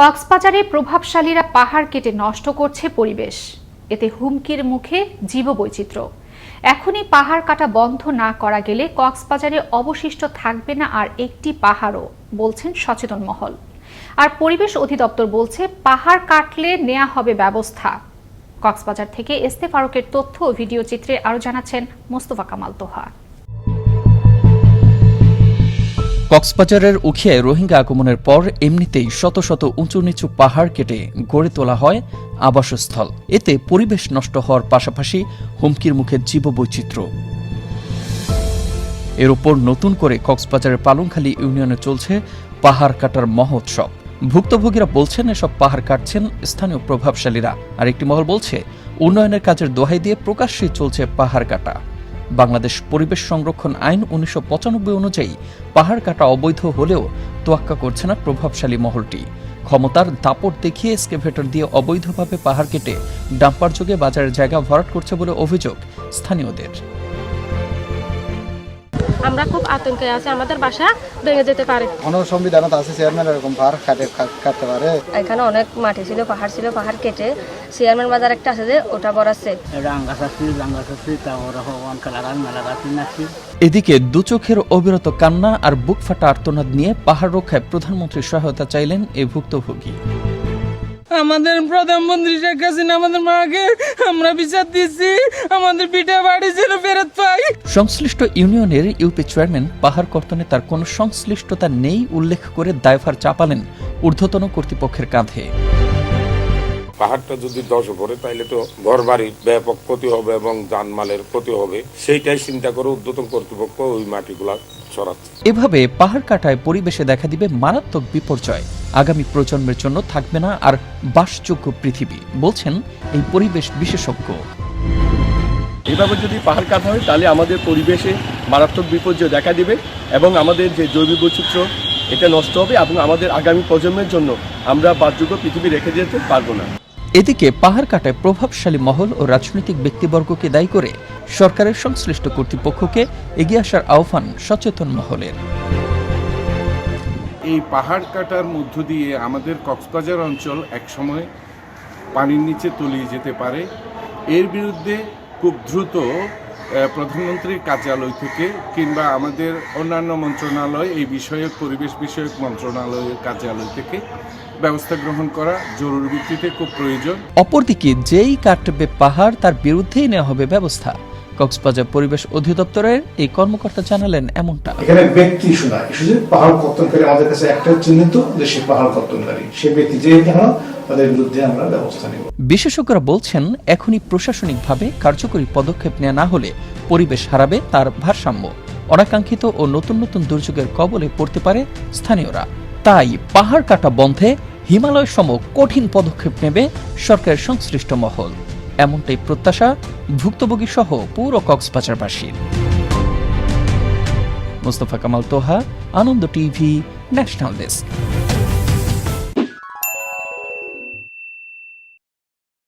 কক্সবাজারে প্রভাবশালীরা পাহাড় কেটে নষ্ট করছে পরিবেশ। এতে হুমকির মুখে জীববৈচিত্র্য। এখনই পাহাড় কাটা বন্ধ না করা গেলে কক্সবাজারে অবশিষ্ট থাকবে না আর একটি পাহাড়ও, বলছেন সচেতন মহল। আর পরিবেশ অধিদপ্তর বলছে, পাহাড় কাটলে নেওয়া হবে ব্যবস্থা। কক্সবাজার থেকে এস্তে ফারুকের তথ্য ও ভিডিও চিত্রে আরও জানাচ্ছেন মোস্তফা কামাল তোহা। কক্সবাজারের উখিয়ায় রোহিঙ্গা আগমনের পর এমনিতেই শত শত উঁচু নিচু পাহাড় কেটে গড়ে তোলা হয় আবাসস্থল। এতে পরিবেশ নষ্ট হওয়ার পাশাপাশি হুমকির মুখে জীববৈচিত্র্য। এর উপর নতুন করে কক্সবাজারের পালংখালী ইউনিয়নে চলছে পাহাড় কাটার মহোৎসব। ভুক্তভোগীরা বলছেন, এসব পাহাড় কাটছেন স্থানীয় প্রভাবশালীরা। আর একটি মহল বলছে, উন্নয়নের কাজের দোহাই দিয়ে প্রকাশ্যেই চলছে পাহাড় কাটা। বাংলাদেশ পরিবেশ সংরক্ষণ আইন উনিশশো পঁচানব্বই অনুযায়ী পাহাড় কাটা অবৈধ হলেও তোয়াক্কা করছে না প্রভাবশালী মহলটি। ক্ষমতার দাপট দেখিয়ে এসকেভেটর দিয়ে অবৈধভাবে পাহাড় কেটে ডাম্পার যোগে বাজারের জায়গা ভরাট করছে বলে অভিযোগ স্থানীয়দের। আমরা খুব আতঙ্কে আছি আমাদের বাসা ভেঙে যেতে পারে। কোনো সংবিধানত আছে চেয়ারম্যান এরকম পাহাড় কাটে কাটতে পারে। এখানে অনেক মাটি ছিল পাহাড় ছিল পাহাড় কেটে চেয়ারম্যান বাজার একটা আছে যে ওটা বড়াচ্ছে এদিকে দুচোখের অবিরত কান্না আর বুক ফাটা আর্তনাদ নিয়ে পাহাড় রক্ষায় প্রধানমন্ত্রীর সহায়তা চাইলেন এই ভুক্তভোগী। আমাদের প্রধানমন্ত্রী শেখ হাসিনা আমাদের মাকে আমরা বিচার দিচ্ছি। আমাদের পিঠে বাড়ি ছিল ফেরত পাই সংশ্লিষ্ট ইউনিয়নের ইউপি চেয়ারম্যান পাহাড় কর্তনে তার কোনো সংশ্লিষ্টতা নেই উল্লেখ করে দায়ভার চাপালেন ঊর্ধ্বতন কর্তৃপক্ষের কাঁধে। পাহাড়টা যদি ধসে পড়ে তাহলে তো ঘর বাড়ির ব্যাপক ক্ষতি হবে এবং জানমালের ক্ষতি হবে। সেইটাই চিন্তা করে উদ্যতন কর্তৃপক্ষ ওই মাটিগুলা সরাচ্ছে এভাবে পাহাড় কাটায় পরিবেশে দেখা দিবে মারাত্মক বিপর্যয়। আগামী প্রজন্মের জন্য থাকবে না আর বাসযোগ্য পৃথিবী বলছেন এই পরিবেশ বিশেষজ্ঞ। এভাবে যদি পাহাড় কাটা হয় তাহলে আমাদের পরিবেশে মারাত্মক বিপর্যয় দেখা দেবে এবং আমাদের যে জৈব বৈচিত্র্য এটা নষ্ট হবে এবং আমাদের আগামী প্রজন্মের জন্য আমরা বাসযোগ্য পৃথিবী রেখে যেতে পারব না। এদিকে পাহাড় কাটায় প্রভাবশালী মহল ও রাজনৈতিক ব্যক্তিবর্গকে দায়ী করে সরকারের সংশ্লিষ্ট কর্তৃপক্ষকে এগিয়ে আসার আহ্বান সচেতন মহলের। এই পাহাড় কাটার মধ্য দিয়ে আমাদের কক্সবাজার অঞ্চল একসময় পানির নিচে তলিয়ে যেতে পারে। এর বিরুদ্ধে খুব দ্রুত প্রধানমন্ত্রীর কার্যালয় থেকে কিংবা আমাদের অন্যান্য মন্ত্রণালয়, এই বিষয়ক, পরিবেশ বিষয়ক মন্ত্রণালয়ের কার্যালয় থেকে ব্যবস্থা গ্রহণ করা জরুরি ভিত্তিতে খুব প্রয়োজন। অপরদিকে যেই কাটবে পাহাড়, তার বিরুদ্ধেই নেওয়া হবে ব্যবস্থা। কক্সবাজার পরিবেশ অধিদপ্তরের এই কর্মকর্তা জানালেন এমনটা। এখানে ব্যক্তি শোনা শুধু পাহাড় কর্তনকারী আমাদের কাছে একটা চিহ্নিত যে সে পাহাড় কর্তনকারী। সে ব্যক্তি যে তাদের বিরুদ্ধে আমরা ব্যবস্থা নেব। বিশেষজ্ঞরা বলছেন এখনই প্রশাসনিকভাবে কার্যকরী পদক্ষেপ নেওয়া না হলে পরিবেশ হারাবে তার ভারসাম্য। অনাকাঙ্ক্ষিত ও নতুন নতুন দুর্যোগের কবলে পড়তে পারে স্থানীয়রা। তাই পাহাড় কাটা বন্ধে হিমালয় সম কঠিন পদক্ষেপ নেবে সরকারের সংশ্লিষ্ট মহল। এমনটাই প্রত্যাশা ভুক্তভোগী সহ পুরো কক্সবাজারবাসীর Mostafa Kamal Toha Ananda TV national desk.